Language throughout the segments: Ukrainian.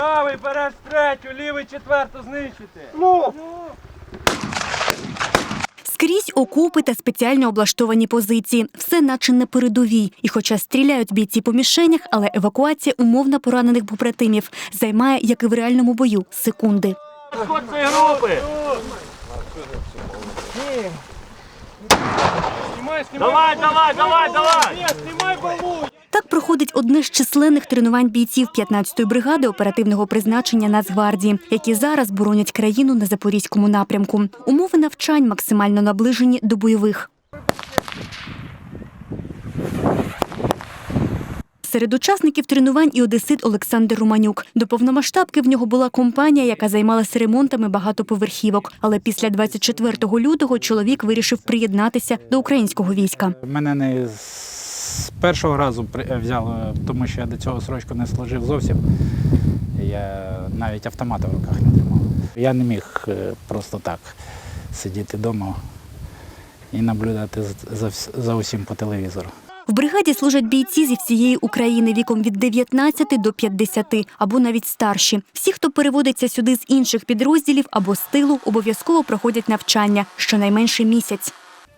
Правий береш третю, лівий четверту знищити. Скрізь окопи та спеціально облаштовані позиції. Все наче на передовій. І хоча стріляють бійці по мішенях, але евакуація умовно поранених побратимів займає, як і в реальному бою, секунди. Сход цієї групи. Давай, давай, давай, давай! Ні, знімай балу! Так проходить одне з численних тренувань бійців 15-ї бригади оперативного призначення Нацгвардії, які зараз боронять країну на запорізькому напрямку. Умови навчань максимально наближені до бойових. Серед учасників тренувань і одесит Олександр Романюк. До повномасштабки в нього була компанія, яка займалася ремонтами багатоповерхівок. Але після 24 лютого чоловік вирішив приєднатися до українського війська. Мене не з першого разу при- взяло, тому що я до цього срочку не служив зовсім. Я навіть автомата в руках не тримав. Я не міг е, просто так сидіти вдома і наблюдати за, за усім по телевізору. В бригаді служать бійці зі всієї України віком від 19 до 50 або навіть старші. Всі, хто переводиться сюди з інших підрозділів або з тилу, обов'язково проходять навчання щонайменше місяць.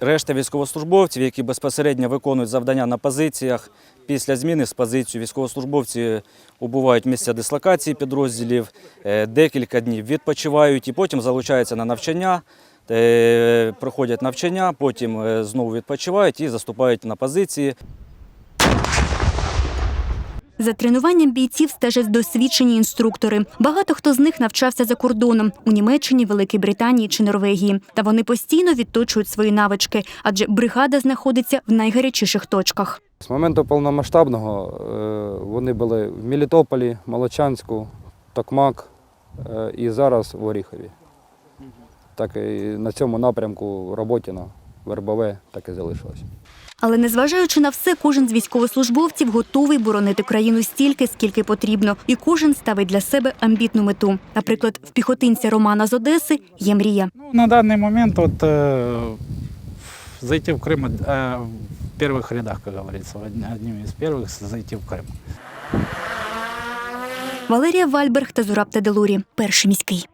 Решта військовослужбовців, які безпосередньо виконують завдання на позиціях, після зміни з позиції військовослужбовці убувають місця дислокації підрозділів, е, декілька днів відпочивають і потім залучаються на навчання, е, проходять навчання, потім е, знову відпочивають і заступають на позиції. За тренуванням бійців стежать досвідчені інструктори. Багато хто з них навчався за кордоном у Німеччині, Великій Британії чи Норвегії. Та вони постійно відточують свої навички, адже бригада знаходиться в найгарячіших точках. З моменту повномасштабного е, вони були в Мелітополі, Молочанську, Токмак е, і зараз в Оріхові. Так і на цьому напрямку Роботіно, Вербове так і залишилось. Але незважаючи на все, кожен з військовослужбовців готовий боронити країну стільки, скільки потрібно, і кожен ставить для себе амбітну мету. Наприклад, в піхотинця Романа з Одеси є мрія. Ну, на даний момент от, е, зайти в Крим е, в перших рядах, як говориться, одним із перших зайти в Крим. Валерія Вальберг та Зураб Теделурі. Перший міський.